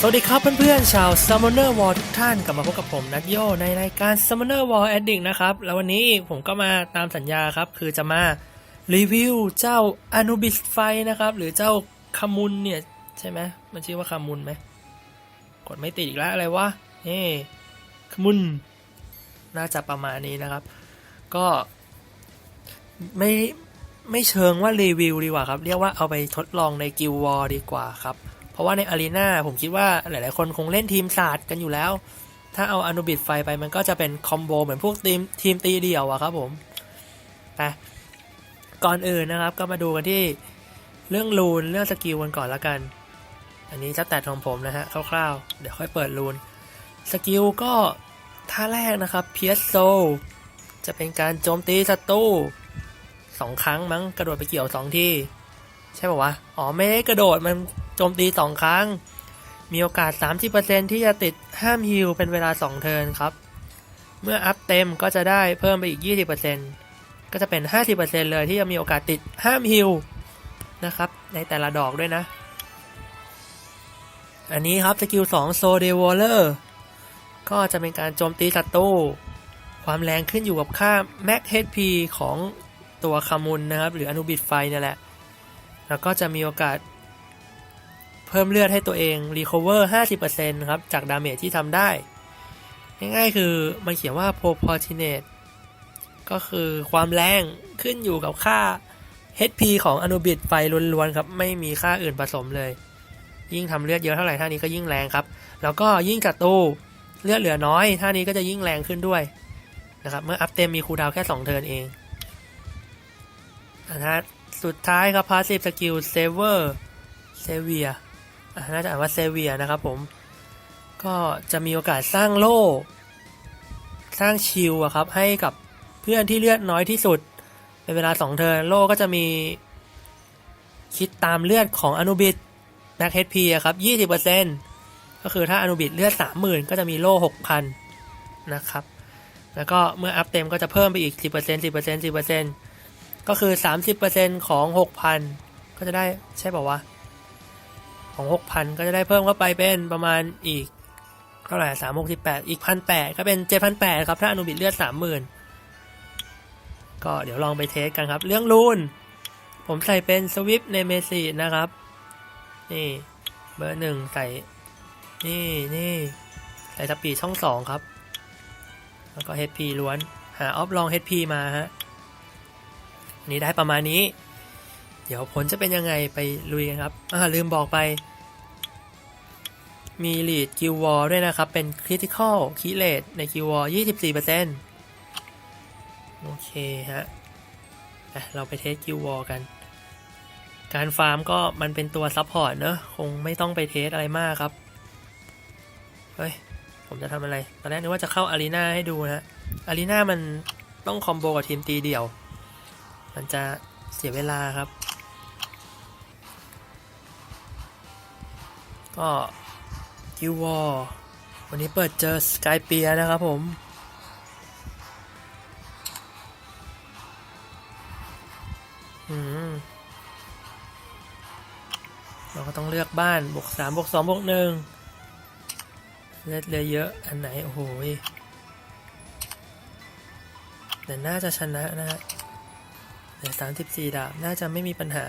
สวัสดีครับเพื่อนๆชาว Summoner War ทุกท่านกลับมาพบกับผมนัทโยในรายการ Summoner War Addict นะครับ แล้ววันนี้ผมก็มาตามสัญญาครับ คือจะมารีวิวเจ้า Anubis ไฟนะครับ หรือเจ้าคามุนเนี่ย ใช่ไหมมันชื่อว่าคามุนไหมกดไม่ติดอีกแล้วอะไรวะนี่คามุน น่าจะประมาณนี้นะครับ ก็ไม่ไม่เชิงว่ารีวิวดีกว่าครับ เรียกว่าเอาไปทดลองในกิลวอร์ดีกว่าครับ ราะว่าในอารีนาผมคิดว่าหลาย ๆ คนคงเล่นทีมศาสตร์กันอยู่แล้ว ถ้าเอาอนุบิดไฟไปมันก็จะเป็นคอมโบเหมือนพวกทีมทีมตีเดี่ยวอะครับผมไปก่อนอื่นนะครับก็มาดูกันที่เรื่องรูนเรื่องสกิลกันก่อนละกัน อันนี้จะแตดของผมนะฮะคร่าว ๆ เดี๋ยวค่อยเปิดรูนสกิลก็ท่าแรกนะครับเพียสโซจะเป็นการโจมตีศัตรูสองครั้งมั้งกระโดดไปเกี่ยวสองที่ ใช่ป่าวะ อ๋อ ไม่ได้กระโดดมัน โจมตีสองครั้ง มีโอกาส 30%ที่จะติดห้ามฮิลเป็นเวลา 2 เทิร์นครับ เมื่ออัพเต็มก็จะได้เพิ่มไปอีก 20%ก็จะเป็น 50%เลยที่จะมีโอกาสติดห้ามฮิลนะครับ ในแต่ละดอกด้วยนะ อันนี้ครับสกิล2โซเดวอลเลอร์ก็จะเป็นการโจมตีศัตรูความแรงขึ้นอยู่กับค่า Max HP ของตัวคามุนนะครับ หรืออนุบิดไฟนี่แหละ แล้วก็จะมีโอกาส เพิ่มเลือดให้ตัวเอง Recover 50%ครับ จากดาเมจที่ทำได้ ง่ายๆคือมันเขียนว่า Proportionate ก็คือความแรงขึ้นอยู่กับค่า HP ของอนุบิดไฟล้วนๆครับ ไม่มีค่าอื่นผสมเลย ยิ่งทำเลือดเยอะเท่าไหร่ท่านี้ก็ยิ่งแรงครับ แล้วก็ยิ่งจัตูเลือดเหลือน้อยท่านี้ก็จะยิ่งแรงขึ้นด้วยนะครับ เมื่ออัพเต็มมีคูดาวแค่ 2 เทิร์นเองนะฮะสุดท้ายครับ Passive Skill Saver Savior อะ น่าจะอ่านว่า Savior นะครับผม ก็จะมีโอกาสสร้างโล่ สร้างชิลอะครับ ให้กับเพื่อนที่เลือดน้อยที่สุด เป็นเวลา2เทิร์นโล่ก็จะมีคิดตามเลือดของอนุบิดแม็กเฮดพีครับ20%ก็คือถ้าอนุบิดเลือด30,000ก็จะมีโล่6,000นะครับ แล้วก็เมื่ออัพเต็มก็จะเพิ่มไปอีก10% 10% 10%ก็คือ30%ของ6,000ก็จะได้ใช่ป่าวะ ของ 6,000 ก็จะได้เพิ่มเข้าไปเป็นประมาณอีกเท่าไหร่สามหกสิบแปดอีกพันแปดก็เป็นเจ็ดพันแปดครับถ้าอนุบิดเลือดสามหมื่นก็เดี๋ยวลองไปเทสกันครับ เรื่องรูน ผมใส่เป็นสวิปในเมซีนะครับ นี่เบอร์หนึ่งใส่ นี่นี่ใส่สปีดช่องสองครับ แล้วก็ HP ล้วน หาออฟลอง HP มาฮะนนี้ได้ประมาณนี้ เดี๋ยวผลจะเป็นยังไงไปลุยกันครับอ่าลืมบอกไป มีลีดกิลวอลด้วยนะครับ เป็นคริติคอลคีเลตในกิลวอล24%โอร์เคฮะอะเราไปเทสกิลวอลกัน การฟาร์มก็มันเป็นตัวซับพอร์ตเนอะคงไม่ต้องไปเทสอะไรมากครับ เฮ้ย ผมจะทำอะไร ตอนแรกนึกว่าจะเข้าอารีนาให้ดูนะฮะอารีนามันต้องคอมโบกับทีมตีเดี่ยว มันจะเสียเวลาครับ ก็กิววอวันนี้เปิดเจอสกายเปียนะครับผม อืม เราก็ต้องเลือกบ้าน บวกสามบวกสองบวกหนึ่งเลือดเลยเยอะ อันไหน โอ้โหแต่น่าจะชนะนะฮะเหลือสามสิบสี่ดาบ น่าจะไม่มีปัญหา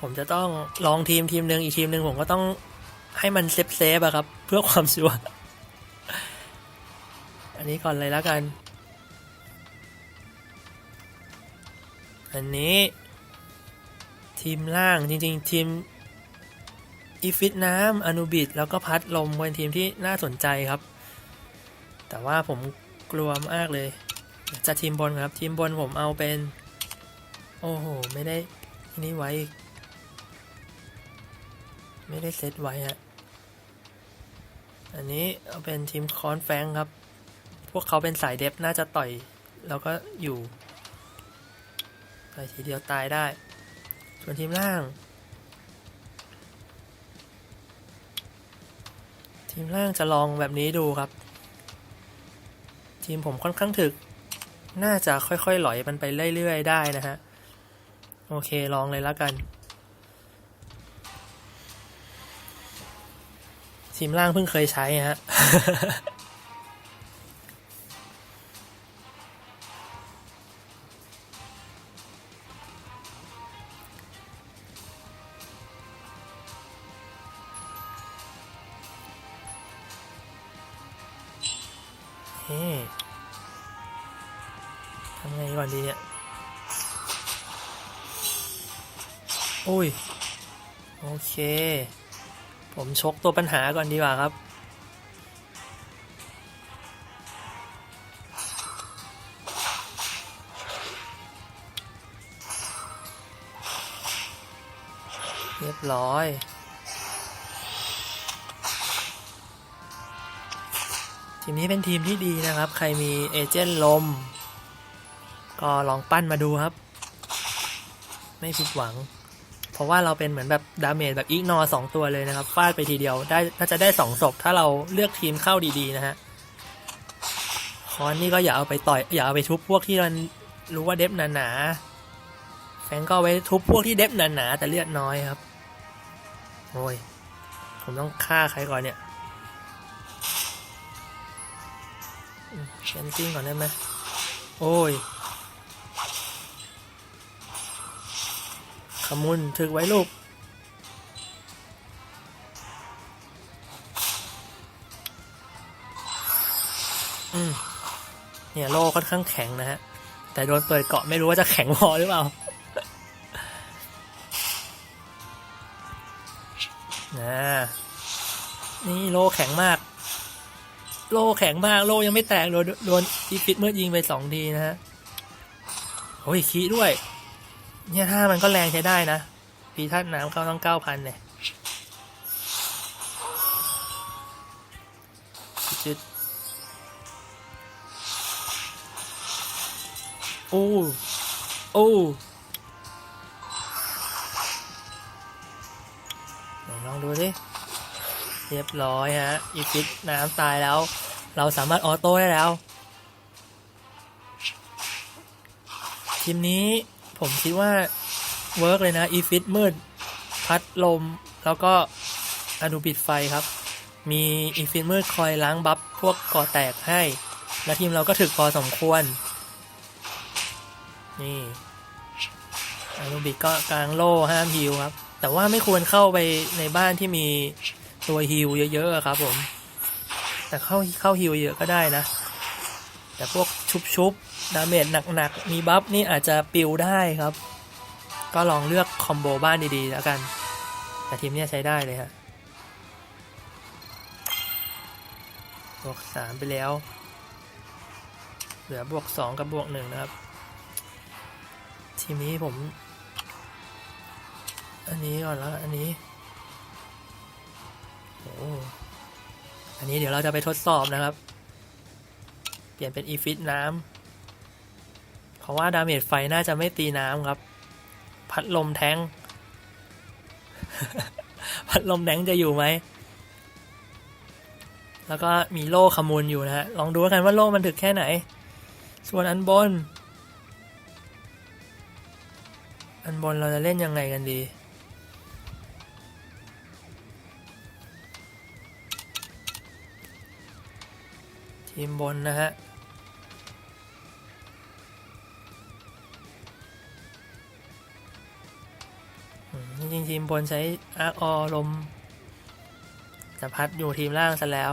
ผมจะต้องลองทีมทีมหนึ่งอีกทีมหนึ่งผมก็ต้องให้มันเซฟเซฟอะครับ เพื่อความชัวร์อันนี้ก่อนเลยแล้วกัน อันนี้ ทีมล่างจริง ๆ ทีมอีฟิตน้ำอนุบิดแล้วก็พัดลมเป็นทีมที่น่าสนใจครับ แต่ว่าผมกลัวมากเลย จะทีมบนครับ ทีมบนผมเอาเป็น โอ้โห ไม่ได้นี่ไว้ ไม่ได้เซตไว้ฮะ อันนี้เอาเป็นทีมคอนแฟงครับ พวกเขาเป็นสายเดฟน่าจะต่อย แล้วก็อยู่ต่อยทีเดียวตายได้ ส่วนทีมล่าง ทีมล่างจะลองแบบนี้ดูครับ ทีมผมค่อนข้างถึก น่าจะค่อยๆหลอยมันไปเรื่อยๆได้นะฮะ โอเคลองเลยแล้วกัน ทีมล่างเพิ่งเคยใช้ฮะทำไงก่อนดีเนี่ยอุ้ย โอเค ผมชกตัวปัญหาก่อนดีกว่าครับ เรียบร้อยทีมนี้เป็นทีมที่ดีนะครับ ใครมีเอเจนต์ลม ก็ลองปั้นมาดูครับ ไม่ผิดหวัง ราะว่าเราเป็นเหมือนแบบดาเมจแบบอีกนอสองตัวเลยนะครับฟาดไปทีเดียวได้น่าจะได้สองศพถ้าเราเลือกทีมเข้าดีๆนะฮะคอนนี่ก็อย่าเอาไปต่อยอย่าเอาไปทุบพวกที่มันรู้ว่าเดฟหนาๆแฟงก็ไว้ทุบพวกที่เดฟหนาๆแต่เลือดน้อยครับโอ้ยผมต้องฆ่าใครก่อนเนี่ยเชนซิ่งก่อนได้ไหมโอ้ย ขมุนถึกไว้ลูก อืมเนี่ยโลค่อนข้างแข็งนะฮะ แต่โดนเปิดเกาะไม่รู้ว่าจะแข็งพอหรือเปล่านะนี่โลแข็งมาก โลแข็งมาก โลยังไม่แตกโดนโดนอีฟิตเมื่อยิงไปสองทีนะฮะ โอ้ยคีด้วย เนี่ยถ้ามันก็แรงใช้ได้นะพีท่านน้ำเข้าต้องเก้าพันเนี่ยจุดโอ้โอ้ไหลองดูสิเรียบร้อยฮะ อีฟิตน้ำตายแล้ว เราสามารถออโต้ได้แล้วทีมนี้ ผมคิดว่าเวิร์กเลยนะอีฟิตมืด พัดลม แล้วก็อนุบิดไฟครับ มีอีฟิตมืดคอยล้างบัฟพวกก่อแตกให้ และทีมเราก็ถึกพอสมควร นี่อนุบิดก็กลางโล่ห้ามฮิวครับ แต่ว่าไม่ควรเข้าไปในบ้านที่มีตัวฮิวเยอะๆครับผม แต่เข้าเข้าฮิวเยอะก็ได้นะ แต่พวกชุบๆ ดาเมจหนักๆ มีบัฟนี่อาจจะปิวได้ครับ ก็ลองเลือกคอมโบบ้านดีๆ แล้วกัน แต่ทีมเนี้ยใช้ได้เลยฮะบวกสามไปแล้ว เหลือบวกสองกับบวกหนึ่งนะครับ ทีมนี้ผม อันนี้ก่อนแล้วอันนี้โอ้อันนี้เดี๋ยวเราจะไปทดสอบนะครับ เปลี่ยนเป็นอีฟิตน้ำ ราะว่าดาเมจไฟน่าจะไม่ตีน้ำครับ พัดลมแทงพัดลมแทงจะอยู่ไหม แล้วก็มีโล่ขมูลอยู่นะฮะ ลองดูกันว่าโล่มันถึกแค่ไหน ส่วนอันบน อันบนเราจะเล่นยังไงกันดี ทีมบนนะฮะ จริงๆทีมบนใช้อาร์คอลมจะพัดอยู่ทีมล่างซะแล้ว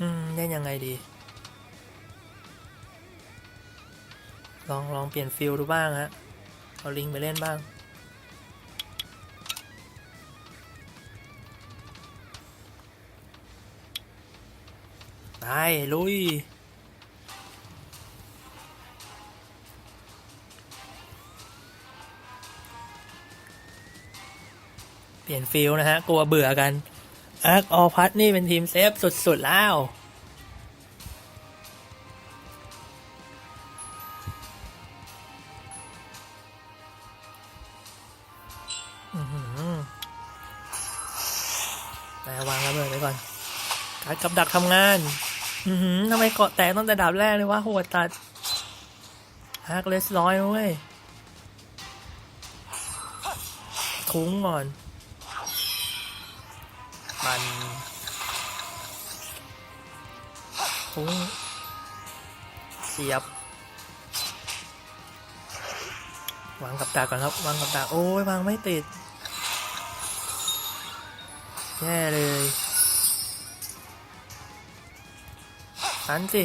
อืมเล่นยังไงดี ลองลองเปลี่ยนฟิลดูบ้างฮะ เอาลิงไปเล่นบ้าง ไปลุย เปลี่ยนฟิลนะฮะ กลัวเบื่อกันอาร์คออพัทนี่เป็นทีมเซฟสุด ๆ แล้วอื้อหือแต่วางระเบิดไว้ก่อน การกับดักทำงาน ทำไมเกาะแตกตั้งแต่ดาบแรกเลยวะโหดตัดฮักเลสร้อยเว้ยทุ้งก่อน มันทุ้งเสียบ วางกับตาก่อนครับ วางกับตา โอ้ยวางไม่ติด แย่เลย หันสิ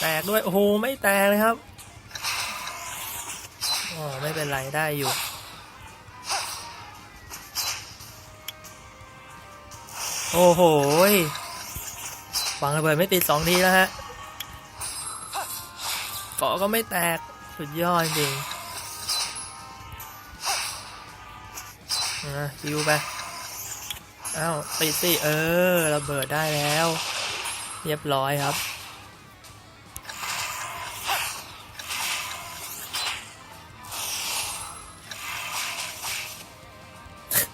แตกด้วย โอ้โห ไม่แตกเลยครับอ๋อไม่เป็นไรได้อยู่ โอ้โหยวางระเบิดไม่ติดสองทีแล้วฮะเกาะก็ไม่แตก สุดยอดจริงนะคิวไป อ้าวติดสิ เออ ระเบิดได้แล้ว เรียบร้อยครับ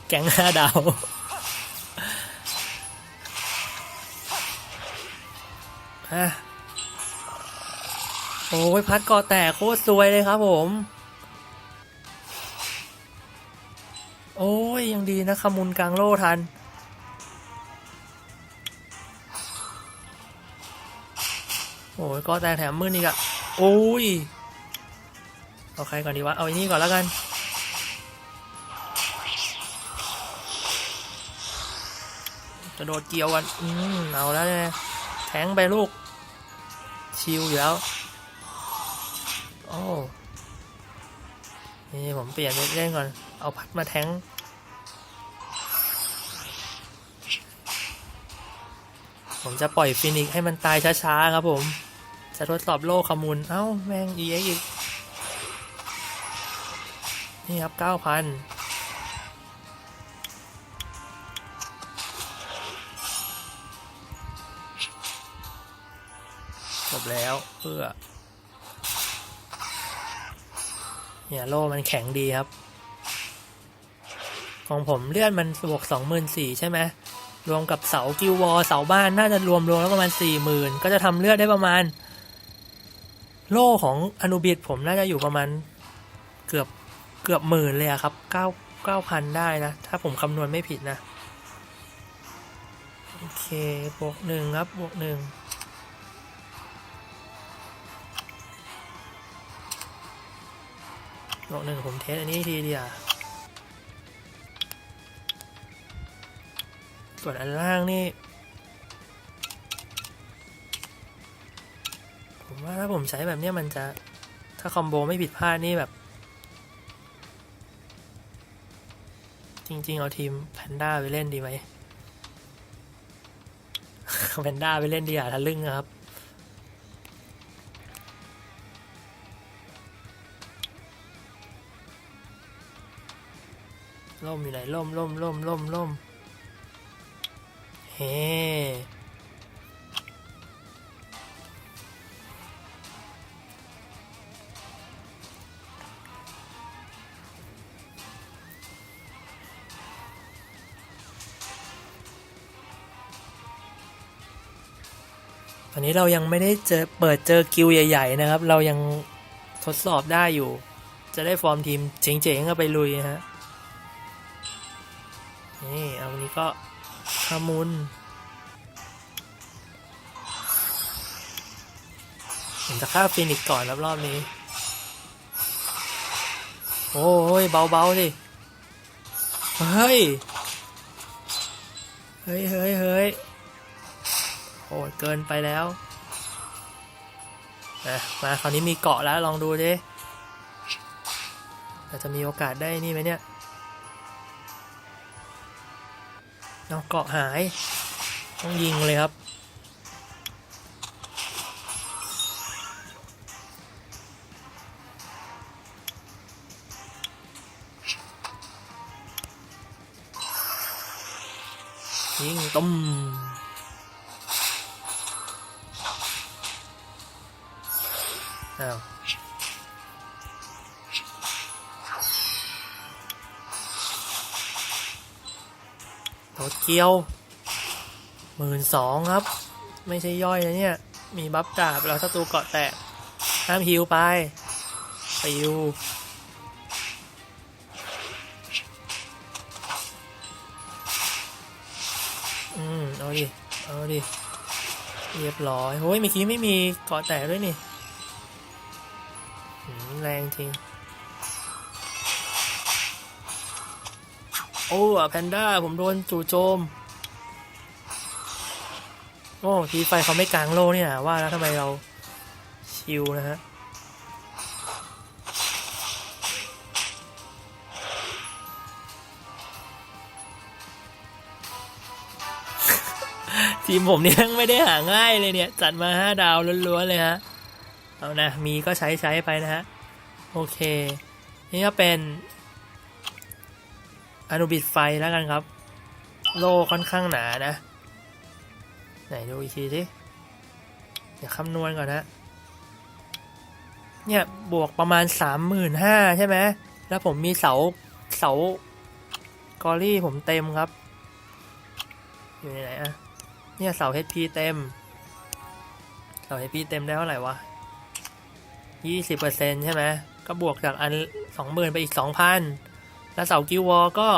แก๊งห้าดาวฮะโอ้ยพัดก่อแตกโคตรสวยเลยครับผม โอ้ยยังดีนะขมุนกลางโล่ทัน กอแตกแถมมืดอีกอะโอ้ยเอาใครก่อนดีวะ เอาอ้นี่ก่อนแล้วกันกระโดดเกี่ยวกัน อืมเอาแล้วเนี่ยแทงไปลูก ชิวอยู่แล้ว โอ้ นี่ผมเปลี่ยนเล่นก่อน เอาพัดมาแทงผมจะปล่อยฟินิกให้มันตายช้าๆครับผม จะทดสอบโลกขมูล เอ้า แม่งอีกอีก นี่ครับเก้าพันจบแล้วเพื่อเนี่ยโล่มันแข็งดีครับ ของผมเลื่อนมันบวกสองหมื่นสี่ใช่ไหมรวมกับเสากิววอลเสาบ้านน่าจะรวมรวมแล้วประมาณสี่หมื่นก็จะทำเลือดได้ประมาณ โล่ของอนุบิดผมน่าจะอยู่ประมาณเกือบเกือบหมื่นเลยอะครับเก้าเก้าพันได้นะ ถ้าผมคำนวณไม่ผิดนะ โอเค บวกหนึ่งครับ บวกหนึ่งบวกหนึ่งผมเทสอันนี้ทีเดียวส่วนอันล่างนี่ ผมว่าถ้าผมใช้แบบเนี้ยมันจะถ้าคอมโบไม่ผิดพลาดนี่แบบ จริง ๆ เอาทีมแพนด้าไปเล่นดีไหมแพนด้าไปเล่นดีอะทะลึ่งนะครับล่มอยู่ไหนล่มล่มล่มล่มล่มเฮ้ อนนี้เรายังไม่ได้เจอเปิดเจอกิวใหญ่ ๆ นะครับ เรายังทดสอบได้อยู่ จะได้ฟอร์มทีมเจ๋งๆก็ไปลุยฮะนี่เอาวันนี้ก็ขมุนผมจะฆ่าฟินิกก่อนรอบรอบนี้ โอ้ยเบาๆสิเฮ้ย เฮ้ยเฮ้ยเฮ้ย หดเกินไปแล้วนะมาคราวนี้มีเกาะแล้วลองดูดิเราจะมีโอกาสได้นี่ไหมเนี่ยเอาเกาะหาย ต้องยิงเลยครับ ยิงตุ้ม อ้าวรถเกียวหมื่นสองครับ ไม่ใช่ย่อยนะเนี่ย มีบัฟดาบแล้วศัตรูเกาะแตก ห้ามฮิวไปปิวอืม เอาดิ เอาดิ เรียบร้อย โอ้ยเมื่อกี้ไม่มีเกาะแตกด้วยนี่ แรงจริง โอ้อะแพนด้า ผมโดนจู่โจม โอ้ทีไฟเขาไม่กลางโลเนี่นะว่าแล้วทำไมเราชิวนะฮะทีมผมเนี่ยไม่ได้หาง่ายเลยเนี่ย จัดมาห้าดาวล้วนๆเลยฮะ เอานะมีก็ใช้ใช้ไปนะฮะ โอเค นี่ก็เป็นอนุบิดไฟแล้วกันครับ โลค่อนข้างหนานะ ไหนดูอีกทีสิเดี๋ยวคำนวณก่อนนะเนี่ยบวกประมาณสามหมื่นห้าใช่ไหม แล้วผมมีเสาเสากอรี่ผมเต็มครับ อยู่ไหนอะเนี่ยเสา HP เต็ม เสา HP เต็มได้เท่าไหร่วะ ยี่สิบเปอร์เซ็นใช่ไหมก็บวกจากอันสองหมื่นไปอีกสองพันแล้วเสากิววอลก็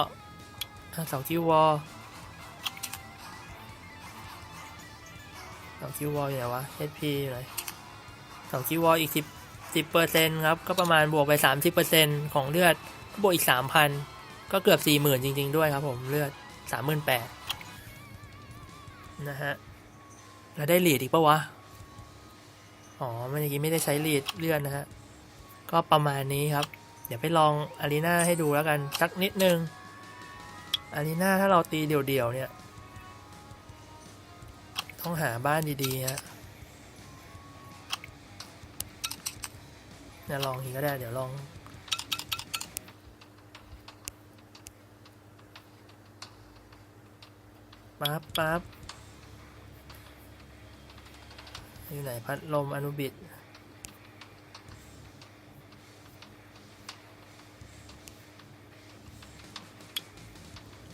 เสากิววอลเสากิววอลอยู่ไหนวะ HP อยู่ไหนเสากิววอลอีกสิบสิบเปอร์เซ็นครับ ก็ประมาณบวกไปสามสิบเปอร์เซ็นของเลือด ก็บวกอีกสามพันก็เกือบสี่หมื่นจริง ๆ ด้วยครับผมเลือดสามหมื่นแปดนะฮะ แล้วได้เลีดอีกปะวะ อ๋อเมื่อกี้ไม่ได้ใช้ลีดเลื่อดนะฮะ ก็ประมาณนี้ครับ เดี๋ยวไปลองอารีนาให้ดูแล้วกัน สักนิดนึง อารีนาถ้าเราตีเดี่ยวๆเนี่ย ต้องหาบ้านดีๆฮะเนี่ยลองอีก็ได้ เดี๋ยวลอง ปั๊บปั๊บ อยู่ไหนพัดลมอนุบิด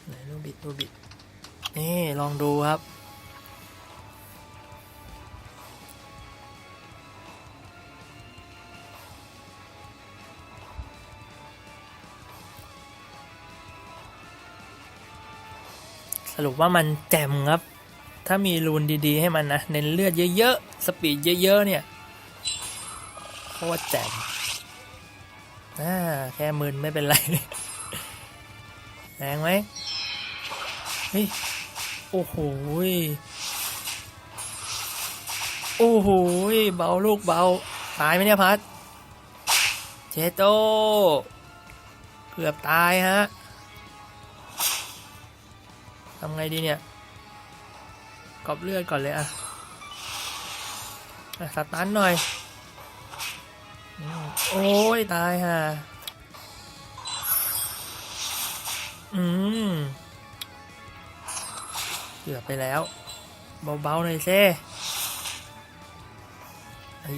ไหนอนุบิดอนุบิดนี่ลองดูครับสรุปว่ามันแจ่มครับ ถ้ามีรูนดีๆ ให้มันนะ เน้นเลือดเยอะๆ สปีดเยอะๆ เนี่ยโคตรแจ่มอ่าแค่มึนไม่เป็นไร แรงไหมเฮ้ย โอ้โหโอ้โหเบาลูกเบา ตายไหมเนี่ยพัดเจโต เกือบตายฮะทำไงดีเนี่ย รอบเลือดก่อนเลยอะอะสตันหน่อย โอ้ย ตายฮะอืมเกือบไปแล้ว เบาๆหน่อยเซ่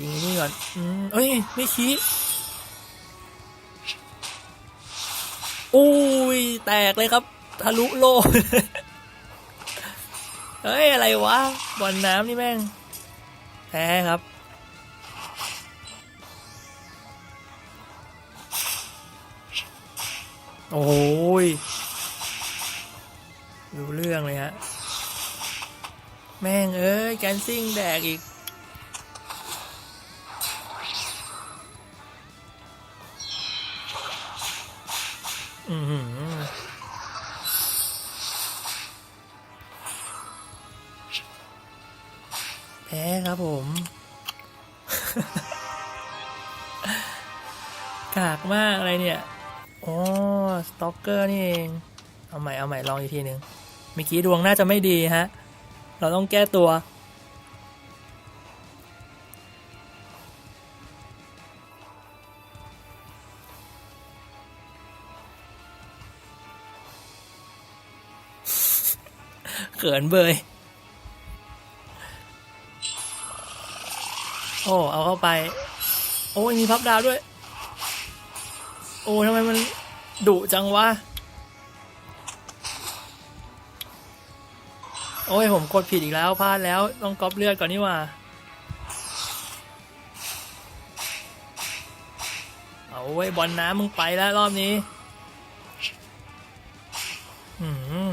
ยิงนี่ก่อน อืมเอ้ย ไม่ชี้อุ้ย แตกเลยครับ ทะลุโลก เฮ้ย อะไรวะบอลน้ำนี่แม่ง แพ้ครับ โอ้ยดูเรื่องเลยฮะ แม่งเอ้ยแกนซิ่งแดกอีกอือหือ พ้ครับผม กากมากอะไรเนี่ยโอ้สต็อกเกอร์นี่เอง เอาใหม่เอาใหม่ลองอีกทีหนึ่งเมื่อกี้ดวงน่าจะไม่ดีฮะ เราต้องแก้ตัว เขินเบย อ้เอาเข้าไป โอ้ยมีพับดาวด้วย โอ้ทำไมมันดุจังวะ โอ้ยผมกดผิดอีกแล้วพลาดแล้วต้องก๊อปเลือดก่อนนี่ว่าไว้บอลน้ำมึงไปแล้วรอบนี้อืม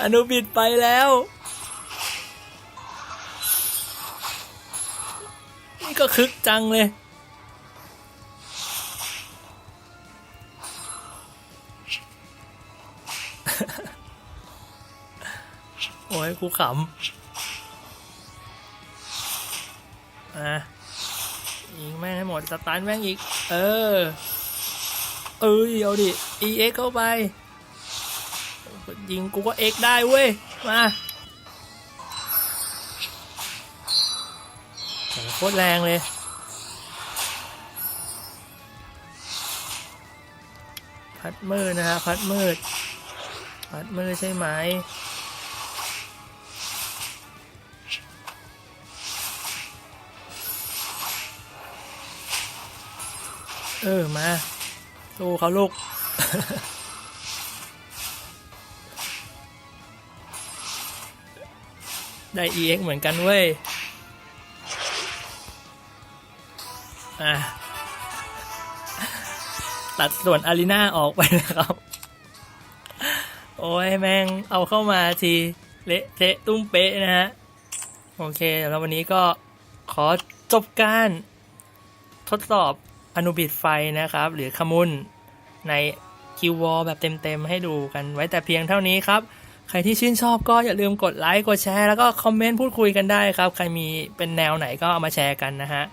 อนุบิดไปแล้ว คึกจังเลย โอ้ยกูขำอะยิงแม่งให้หมดสตาร์ทแม่งอีก เออ เอ้ย เอาดิ EX เข้าไป ยิงกูก็ X ได้เว้ย มา โคตรแรงเลย พัดมืดนะฮะ พัดมืด พัดมืดใช่ไหมเออ มาสู้เขาลูก ได้ EX เหมือนกันเว้ย ตัดส่วนอารีนาออกไปนะครับ โอ้ยแม่งเอาเข้ามาทีเละเทะตุ้มเป๊ะนะฮะ โอเคแล้ววันนี้ก็ขอจบการทดสอบอนุบิดไฟนะครับ หรือขมุนในคิววอลแบบเต็มๆ ให้ดูกันไว้แต่เพียงเท่านี้ครับ ใครที่ชื่นชอบก็อย่าลืมกดไลค์ กดแชร์ แล้วก็คอมเมนต์พูดคุยกันได้ครับ ใครมีเป็นแนวไหนก็เอามาแชร์กันนะฮะ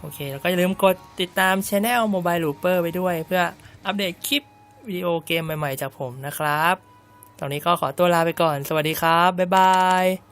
โอเค แล้วก็อย่าลืมกดติดตามช anel Mobile Looper ไปด้วย เพื่ออัปเดตคลิปวิดีโอเกมใหม่ ๆ จากผมนะครับ ตอนนี้ก็ขอตัวลาไปก่อน สวัสดีครับ บ๊ายบาย